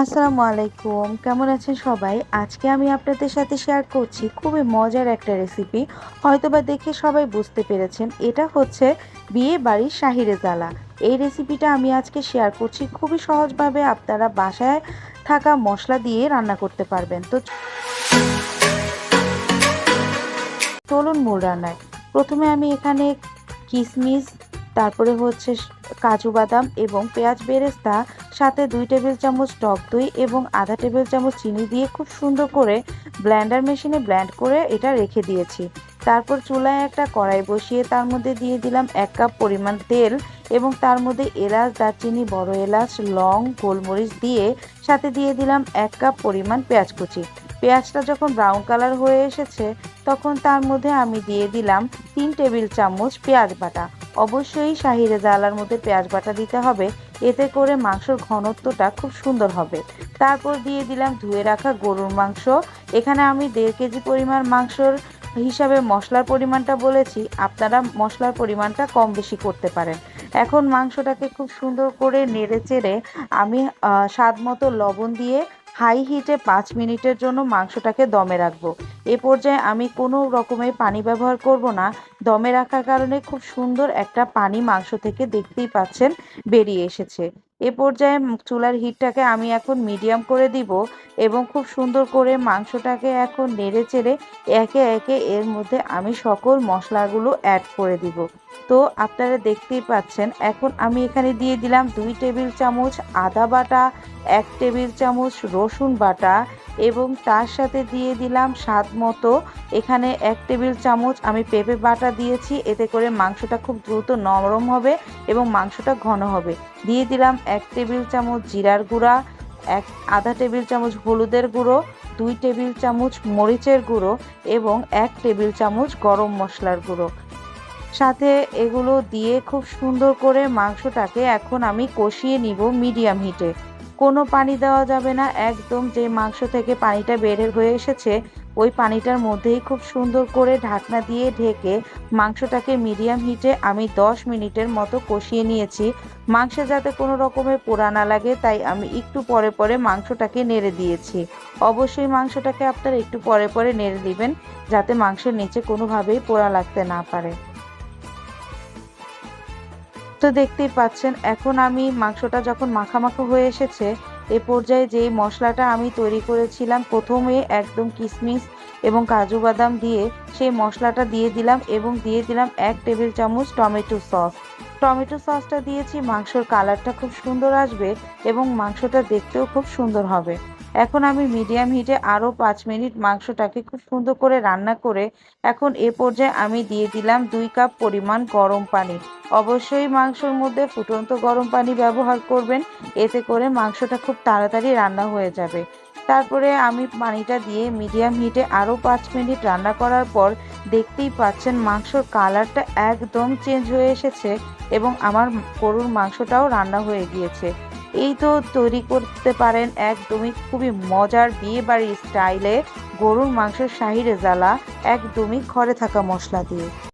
আসসালামু আলাইকুম। কেমন আছেন সবাই? আজকে আমি আপনাদের সাথে শেয়ার করছি খুবই মজার একটা রেসিপি হয়তোবা দেখে সবাই বুঝতে পেরেছেন, এটা হচ্ছে বিয়ে বাড়ির শাহি রেজালা এই রেসিপিটা আমি আজকে শেয়ার করছি খুবই সহজভাবে আপনারা বাসায় থাকা মশলা দিয়ে রান্না করতে পারবেন। তো চলুন মূল রান্নায়। প্রথমে আমি এখানে কিশমিশ তারপরে হচ্ছে কাজু বাদাম এবং পেঁয়াজ বেরেস্তা, সাথে দুই টেবিল চামচ টক দই এবং আধা টেবিল চামচ চিনি দিয়ে খুব সুন্দর করে ব্ল্যান্ডার মেশিনে ব্ল্যান্ড করে এটা রেখে দিয়েছি। তারপর চুলায় একটা কড়াই বসিয়ে তার মধ্যে দিয়ে দিলাম এক কাপ পরিমাণ তেল এবং তার মধ্যে এলাচ, দারচিনি, বড় এলাচ, লং, গোলমরিচ দিয়ে সাথে দিয়ে দিলাম এক কাপ পরিমাণ পেঁয়াজ কুচি। পেঁয়াজটা যখন ব্রাউন কালার হয়ে এসেছে, তখন তার মধ্যে আমি দিয়ে দিলাম তিন টেবিল চামচ পেঁয়াজ বাটা। অবশ্যই শাহি রেজালার মধ্যে পেঁয়াজ বাটা দিতে হবে। এতে করে মাংসর ঘনত্বটা খুব সুন্দর হবে। তারপর দিয়ে দিলাম ধুয়ে রাখা গরুর মাংস। এখানে আমি দেড় কেজি পরিমাণ মাংসর হিসাবে মশলার পরিমাণটা বলেছি। আপনারা মশলার পরিমাণটা কম বেশি করতে পারেন। এখন মাংসটাকে খুব সুন্দর করে নেড়ে চেড়ে আমি স্বাদ মতো লবণ দিয়ে হাই হিটে পাঁচ মিনিটের জন্য মাংসটাকে দমে রাখব। এ পর্যায়ে আমি কোনো রকমের পানি ব্যবহার করব না। দমে রাখার কারণে খুব সুন্দর একটা পানি মাংস থেকে দেখতেই পাচ্ছেন বেরিয়ে এসেছে। এ পর্যায়ে চুলার হিটটাকে আমি এখন মিডিয়াম করে দিব এবং খুব সুন্দর করে মাংসটাকে এখন নেড়ে চেড়ে একে একে এর মধ্যে আমি সকল মশলাগুলো অ্যাড করে দিব। তো আপনারা দেখতেই পাচ্ছেন, এখন আমি এখানে দিয়ে দিলাম দুই টেবিল চামচ আদা বাটা, এক টেবিল চামচ রসুন বাটা এবং তার সাথে দিয়ে দিলাম স্বাদ মতো এখানে এক টেবিল চামচ আমি পেঁপে বাটা দিয়েছি, এতে করে মাংসটা খুব দ্রুত নরম হবে এবং মাংসটা ঘন হবে। দিয়ে দিলাম এক টেবিল চামচ জিরার গুঁড়া, এক আধা টেবিল চামচ হলুদের গুঁড়ো, দুই টেবিল চামচ মরিচের গুঁড়ো এবং এক টেবিল চামচ গরম মশলার গুঁড়ো। সাথে এগুলো দিয়ে খুব সুন্দর করে মাংসটাকে এখন আমি কষিয়ে নিব মিডিয়াম হিটে। কোনো পানি দেওয়া যাবে না, একদম যে মাংস থেকে পানিটা বের হয়ে এসেছে ওই পানিটার মধ্যেই খুব সুন্দর করে ঢাকনা দিয়ে ঢেকে মাংসটাকে মিডিয়াম হিটে আমি 10 মিনিটের মতো কষিয়ে নিয়েছি। মাংসে যাতে কোনো রকমের পোড়া না লাগে, তাই আমি একটু পরে পরে মাংসটাকে নেড়ে দিয়েছি। অবশ্যই মাংসটাকে আপনারা একটু পরে পরে নেড়ে দিবেন, যাতে মাংসের নিচে কোনোভাবেই পোড়া লাগতে না পারে। তো দেখতেই পাচ্ছেন, এখন আমি মাংসটা যখন মাখা মাখা হয়ে এসেছে এ পর্যায়ে যেই মশলাটা আমি তৈরি করেছিলাম, প্রথমে একদম কিশমিশ এবং কাজু বাদাম দিয়ে সেই মশলাটা দিয়ে দিলাম এবং দিয়ে দিলাম এক টেবিল চামচ টমেটো সস। টমেটো সসটা দিয়েছি, মাংসর কালারটা খুব সুন্দর আসবে এবং মাংসটা দেখতেও খুব সুন্দর হবে। এখন আমি মিডিয়াম হিটে আরও পাঁচ মিনিট মাংসটাকে খুব সুন্দর করে রান্না করে এখন এ পর্যায়ে আমি দিয়ে দিলাম দুই কাপ পরিমাণ গরম পানি। অবশ্যই মাংসর মধ্যে ফুটন্ত গরম পানি ব্যবহার করবেন, এতে করে মাংসটা খুব তাড়াতাড়ি রান্না হয়ে যাবে। তারপরে আমি পানিটা দিয়ে মিডিয়াম হিটে আরও পাঁচ মিনিট রান্না করার পর দেখতেই পাচ্ছেন মাংসর কালারটা একদম চেঞ্জ হয়ে এসেছে এবং আমার গরুর মাংসটাও রান্না হয়ে গিয়েছে। এই তো তৈরি করতে পারেন একদমই খুবই মজার বিয়ে বাড়ির স্টাইলে গরুর মাংসের শাহি রেজালা, একদমই ঘরে থাকা মশলা দিয়ে।